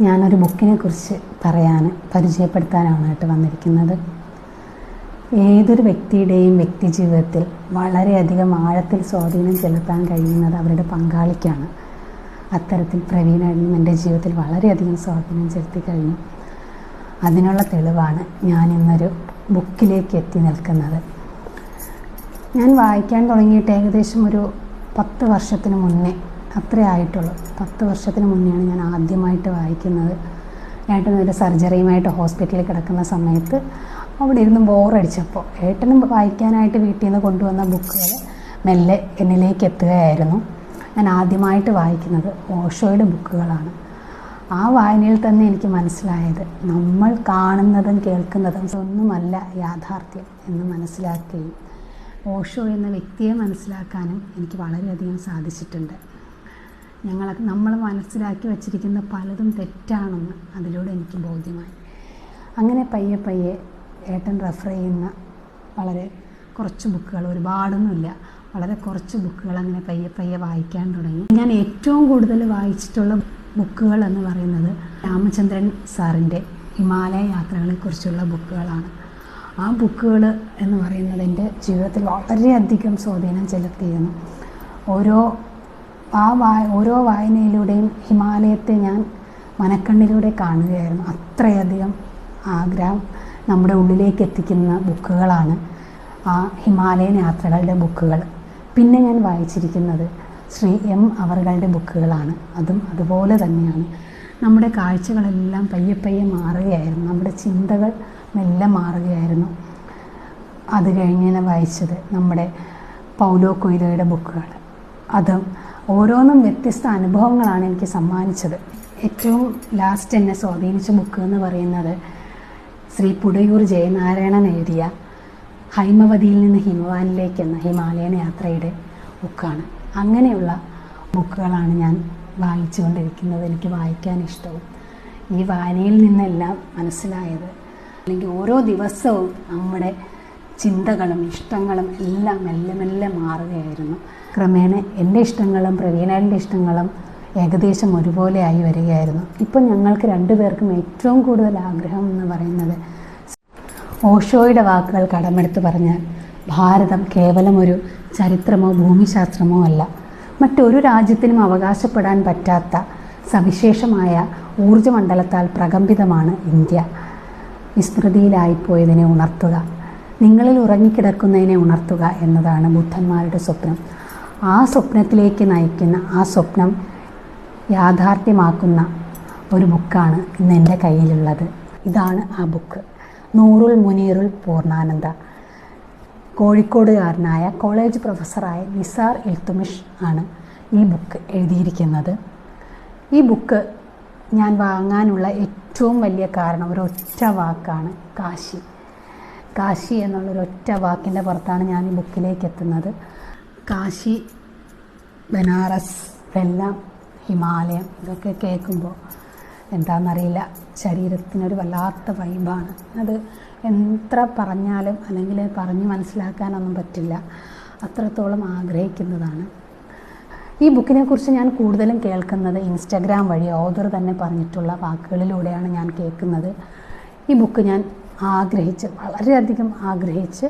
ഞാനൊരു ബുക്കിനെ കുറിച്ച് പറയാൻ പരിചയപ്പെടുത്താനാണ് കേട്ടോ വന്നിരിക്കുന്നത്. ഏതൊരു വ്യക്തിയുടെയും വ്യക്തി ജീവിതത്തിൽ വളരെയധികം ആഴത്തിൽ സ്വാധീനം ചെലുത്താൻ കഴിയുന്നത് അവരുടെ പങ്കാളിക്കാണ്. അത്തരത്തിൽ പ്രവീണനും എന്റെ ജീവിതത്തിൽ വളരെയധികം സ്വാധീനം ചെലുത്തി കഴിഞ്ഞു. അതിനുള്ള തെളിവാണ് ഞാൻ ഇന്നൊരു ബുക്കിലേക്ക് എത്തി നിൽക്കുന്നത്. ഞാൻ വായിക്കാൻ തുടങ്ങിയിട്ട് ഏകദേശം ഒരു പത്ത് വർഷത്തിന് മുന്നേ അത്രേ ആയിട്ടുള്ളൂ. പത്ത് വർഷത്തിന് മുന്നെയാണ് ഞാൻ ആദ്യമായിട്ട് വായിക്കുന്നത്. ഏട്ടൻ ഒരു സർജറിയുമായിട്ട് ഹോസ്പിറ്റലിൽ കിടക്കുന്ന സമയത്ത് അവിടെ ഇരുന്ന് ബോറടിച്ചപ്പോൾ ഏട്ടനും വായിക്കാനായിട്ട് വീട്ടിൽ നിന്ന് കൊണ്ടുവന്ന ബുക്കുകൾ മെല്ലെ എന്നിലേക്ക് എത്തുകയായിരുന്നു. ഞാൻ ആദ്യമായിട്ട് വായിക്കുന്നത് ഓഷോയുടെ ബുക്കുകളാണ്. ആ വായനയിൽ തന്നെ എനിക്ക് മനസ്സിലായത് നമ്മൾ കാണുന്നതും കേൾക്കുന്നതും ഒന്നുമല്ല യാഥാർത്ഥ്യം എന്ന് മനസ്സിലാക്കുകയും ഓഷോ എന്ന വ്യക്തിയെ മനസ്സിലാക്കാനും എനിക്ക് വളരെയധികം സാധിച്ചിട്ടുണ്ട്. ഞങ്ങൾ നമ്മൾ മനസ്സിലാക്കി വച്ചിരിക്കുന്ന പലതും തെറ്റാണെന്ന് അതിലൂടെ എനിക്ക് ബോധ്യമായി. അങ്ങനെ പയ്യെ പയ്യെ ഏട്ടൻ റെഫർ ചെയ്യുന്ന വളരെ കുറച്ച് ബുക്കുകൾ ഒരുപാടൊന്നുമില്ല. വളരെ കുറച്ച് ബുക്കുകൾ അങ്ങനെ പയ്യെ പയ്യെ വായിക്കാൻ തുടങ്ങി. ഞാൻ ഏറ്റവും കൂടുതൽ വായിച്ചിട്ടുള്ള ബുക്കുകൾ എന്ന് പറയുന്നത് രാമചന്ദ്രൻ സാറിന്റെ ഹിമാലയ യാത്രകളെക്കുറിച്ചുള്ള ബുക്കുകളാണ്. ആ ബുക്കുകൾ എന്ന് പറയുന്നത് എന്റെ ജീവിതത്തിൽ വളരെയധികം സ്വാധീനം ചെലുത്തിയിരുന്നു. ഓരോ ആ വായ ഓരോ വായനയിലൂടെയും ഹിമാലയത്തെ ഞാൻ മനക്കണ്ണിലൂടെ കാണുകയായിരുന്നു. അത്രയധികം ആഗ്രഹം നമ്മുടെ ഉള്ളിലേക്ക് എത്തിക്കുന്ന ബുക്കുകളാണ് ആ ഹിമാലയൻ യാത്രകളുടെ ബുക്കുകൾ. പിന്നെ ഞാൻ വായിച്ചിരിക്കുന്നത് ശ്രീ എം അവറുകളുടെ ബുക്കുകളാണ്. അതും അതുപോലെ തന്നെയാണ്. നമ്മുടെ കാഴ്ചകളെല്ലാം പയ്യെ പയ്യെ മാറുകയായിരുന്നു. നമ്മുടെ ചിന്തകൾ മെല്ലെ മാറുകയായിരുന്നു. അത് കഴിഞ്ഞ് വായിച്ചത് നമ്മുടെ പൗലോ കൊയ്ലോയുടെ ബുക്കുകൾ അതും ഓരോന്നും വ്യത്യസ്ത അനുഭവങ്ങളാണ് എനിക്ക് സമ്മാനിച്ചത്. ഏറ്റവും ലാസ്റ്റ് എന്നെ സ്വാധീനിച്ച ബുക്ക് എന്ന് പറയുന്നത് ശ്രീ പുടയൂർ ജയനാരായണൻ എഴുതിയ ഹൈമവതിയിൽ നിന്ന് ഹിമവാനിലേക്ക് എന്ന ഹിമാലയൻ യാത്രയുടെ ബുക്കാണ് അങ്ങനെയുള്ള ബുക്കുകളാണ് ഞാൻ വായിച്ചുകൊണ്ടിരിക്കുന്നത് എനിക്ക് വായിക്കാൻ ഇഷ്ടവും. ഈ വായനയിൽ നിന്നെല്ലാം മനസ്സിലായത് അല്ലെങ്കിൽ ഓരോ ദിവസവും നമ്മുടെ ചിന്തകളും ഇഷ്ടങ്ങളും എല്ലാം മെല്ലെ മെല്ലെ മാറുകയായിരുന്നു. ക്രമേണ എന്റെ ഇഷ്ടങ്ങളും പ്രവീണേന്റെ ഇഷ്ടങ്ങളും ഏകദേശം ഒരുപോലെ ആയി വരികയായിരുന്നു. ഇപ്പം ഞങ്ങൾക്ക് രണ്ടുപേർക്കും ഏറ്റവും കൂടുതൽ ആഗ്രഹം എന്ന് പറയുന്നത് ഓഷോയുടെ വാക്കുകൾ കടമെടുത്ത് പറഞ്ഞാൽ ഭാരതം കേവലം ഒരു ചരിത്രമോ ഭൂമിശാസ്ത്രമോ അല്ല. മറ്റൊരു രാജ്യത്തിനും അവകാശപ്പെടാൻ പറ്റാത്ത സവിശേഷമായ ഊർജമണ്ഡലത്താൽ പ്രകമ്പിതമാണ് ഇന്ത്യ. വിസ്മൃതിയിലായിപ്പോയതിനെ ഉണർത്തുക നിങ്ങളിൽ ഉറങ്ങിക്കിടക്കുന്നതിനെ ഉണർത്തുക എന്നതാണ് ബുദ്ധന്മാരുടെ സ്വപ്നം. ആ സ്വപ്നത്തിലേക്ക് നയിക്കുന്ന ആ സ്വപ്നം യാഥാർത്ഥ്യമാക്കുന്ന ഒരു ബുക്കാണ് ഇന്ന് എന്റെ കയ്യിലുള്ളത്. ഇതാണ് ആ ബുക്ക്. നൂറുൽ മുനീറുൽ പൂർണാനന്ദ കോഴിക്കോടുകാരനായ കോളേജ് പ്രൊഫസറായ നിസാർ ഇൽത്തുമിഷ് ആണ് ഈ ബുക്ക് എഴുതിയിരിക്കുന്നത്. ഈ ബുക്ക് ഞാൻ വാങ്ങാനുള്ള ഏറ്റവും വലിയ കാരണം ഒരു ഒറ്റ വാക്കാണ് കാശി. കാശി എന്നുള്ളൊരൊറ്റ വാക്കിന്റെ പുറത്താണ് ഞാൻ ഈ ബുക്കിലേക്ക് എത്തുന്നത്. കാശി ബനാറസ് എല്ലാം ഹിമാലയം ഇതൊക്കെ കേൾക്കുമ്പോൾ എന്താണെന്നറിയില്ല ശരീരത്തിനൊരു വല്ലാത്ത വൈബാണ്. അത് എത്ര പറഞ്ഞാലും അല്ലെങ്കിൽ പറഞ്ഞ് മനസ്സിലാക്കാനൊന്നും പറ്റില്ല. അത്രത്തോളം ആഗ്രഹിക്കുന്നതാണ്. ഈ ബുക്കിനെക്കുറിച്ച് ഞാൻ കൂടുതലും കേൾക്കുന്നത് ഇൻസ്റ്റഗ്രാം വഴി ഓദർ തന്നെ പറഞ്ഞിട്ടുള്ള വാക്കുകളിലൂടെയാണ് ഞാൻ കേൾക്കുന്നത്. ഈ ബുക്ക് ഞാൻ ആഗ്രഹിച്ച് വളരെയധികം ആഗ്രഹിച്ച്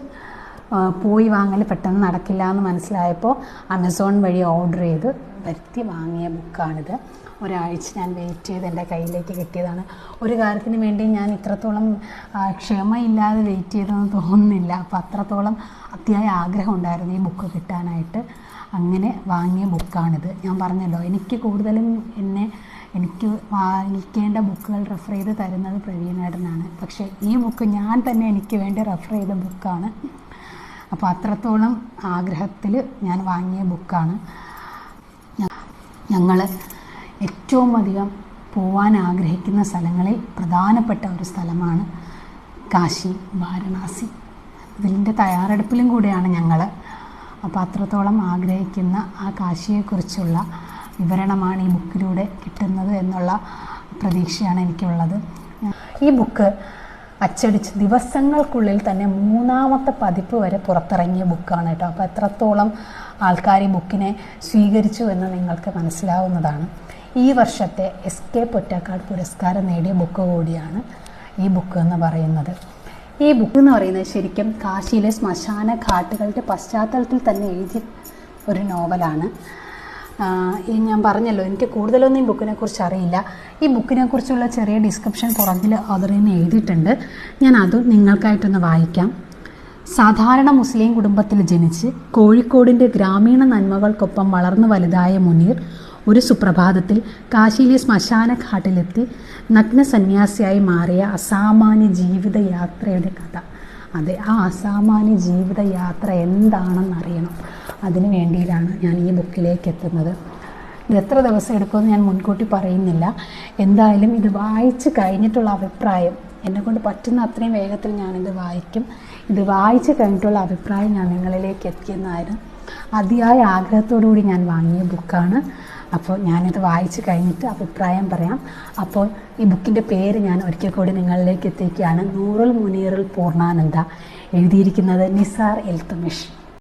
പോയി വാങ്ങൽ പെട്ടെന്ന് നടക്കില്ല എന്ന് മനസ്സിലായപ്പോൾ ആമസോൺ വഴി ഓർഡർ ചെയ്ത് വരുത്തി വാങ്ങിയ ബുക്കാണിത് ഒരാഴ്ച ഞാൻ വെയിറ്റ് ചെയ്ത് എന്റെ കയ്യിലേക്ക് കിട്ടിയതാണ്. ഒരു കാര്യത്തിന് വേണ്ടി ഞാൻ ഇത്രത്തോളം ക്ഷമയില്ലാതെ വെയിറ്റ് ചെയ്തെന്ന് തോന്നുന്നില്ല. അപ്പോൾ അത്രത്തോളം അത്യായ ആഗ്രഹം ഉണ്ടായിരുന്നു ഈ ബുക്ക് കിട്ടാനായിട്ട്. അങ്ങനെ വാങ്ങിയ ബുക്കാണിത് ഞാൻ പറഞ്ഞല്ലോ എനിക്ക് കൂടുതലും എന്നെ എനിക്ക് വായിക്കേണ്ട ബുക്കുകൾ റെഫർ ചെയ്ത് തരുന്നത് പ്രവീണേടനാണ് പക്ഷേ ഈ ബുക്ക് ഞാൻ തന്നെ എനിക്ക് വേണ്ടി റെഫർ ചെയ്ത ബുക്കാണ് അപ്പോൾ അത്രത്തോളം ആഗ്രഹത്തിൽ ഞാൻ വാങ്ങിയ ബുക്കാണ്. ഞങ്ങൾ ഏറ്റവും അധികം പോവാൻ ആഗ്രഹിക്കുന്ന സ്ഥലങ്ങളിൽ പ്രധാനപ്പെട്ട ഒരു സ്ഥലമാണ് കാശി വാരണാസി. ഇതിന്റെ തയ്യാറെടുപ്പിലും കൂടെയാണ് ഞങ്ങൾ അപ്പോൾ അത്രത്തോളം ആഗ്രഹിക്കുന്ന ആ കാശിയെക്കുറിച്ചുള്ള വിവരണമാണ് ഈ ബുക്കിലൂടെ കിട്ടുന്നത് എന്നുള്ള പ്രതീക്ഷയാണ് എനിക്കുള്ളത്. ഈ ബുക്ക് അച്ചടിച്ച് ദിവസങ്ങൾക്കുള്ളിൽ തന്നെ മൂന്നാമത്തെ പതിപ്പ് വരെ പുറത്തിറങ്ങിയ ബുക്കാണ് കേട്ടോ. അപ്പോൾ എത്രത്തോളം ആൾക്കാർ ഈ ബുക്കിനെ സ്വീകരിച്ചു എന്ന് നിങ്ങൾക്ക് മനസ്സിലാവുന്നതാണ്. ഈ വർഷത്തെ എസ് കെ പൊറ്റക്കാട് പുരസ്കാരം നേടിയ ബുക്ക് കൂടിയാണ് ഈ ബുക്ക് എന്ന് പറയുന്നത്. ഈ ബുക്ക് എന്ന് പറയുന്നത് ശരിക്കും കാശിയിലെ ശ്മശാന ഘാട്ടുകളുടെ പശ്ചാത്തലത്തിൽ തന്നെ എഴുതിയ ഒരു നോവലാണ്. ഈ ഞാൻ പറഞ്ഞല്ലോ എനിക്ക് കൂടുതലൊന്നും ഈ ബുക്കിനെ കുറിച്ച് അറിയില്ല. ഈ ബുക്കിനെ കുറിച്ചുള്ള ചെറിയ ഡിസ്ക്രിപ്ഷൻ പുറകിൽ അതിന് എഴുതിയിട്ടുണ്ട്. ഞാൻ അത് നിങ്ങൾക്കായിട്ടൊന്ന് വായിക്കാം. സാധാരണ മുസ്ലിം കുടുംബത്തിൽ ജനിച്ച് കോഴിക്കോടിന്റെ ഗ്രാമീണ നന്മകൾക്കൊപ്പം വളർന്നു വലുതായ മുനീർ ഒരു സുപ്രഭാതത്തിൽ കാശിയിലെ ശ്മശാന ഘാട്ടിലെത്തി നഗ്ന സന്യാസിയായി മാറിയ അസാമാന്യ ജീവിതയാത്രയുടെ കഥ. അതെ ആ അസാമാന്യ ജീവിതയാത്ര എന്താണെന്ന് അറിയണം അതിനു വേണ്ടിയിട്ടാണ് ഞാൻ ഈ ബുക്കിലേക്ക് എത്തുന്നത്. ഇത് എത്ര ദിവസം എടുക്കുമെന്ന് ഞാൻ മുൻകൂട്ടി പറയുന്നില്ല. എന്തായാലും ഇത് വായിച്ച് കഴിഞ്ഞിട്ടുള്ള അഭിപ്രായം എന്നെക്കൊണ്ട് പറ്റുന്ന അത്രയും വേഗത്തിൽ ഞാനിത് വായിക്കും. ഇത് വായിച്ച് കഴിഞ്ഞിട്ടുള്ള അഭിപ്രായം ഞാൻ നിങ്ങളിലേക്ക് എത്തിയെന്നായിരുന്നു. അതിയായ ആഗ്രഹത്തോടു കൂടി ഞാൻ വാങ്ങിയ ബുക്കാണ്. അപ്പോൾ ഞാനിത് വായിച്ചു കഴിഞ്ഞിട്ട് അഭിപ്രായം പറയാം. അപ്പോൾ ഈ ബുക്കിന്റെ പേര് ഞാൻ ഒരിക്കൽ കൂടി നിങ്ങളിലേക്ക് എത്തിക്കുകയാണ് നൂറുൽ മുനീറുൽ പൂർണാനന്ദ. എഴുതിയിരിക്കുന്നത് നിസാർ എൽത്തുമിഷ്.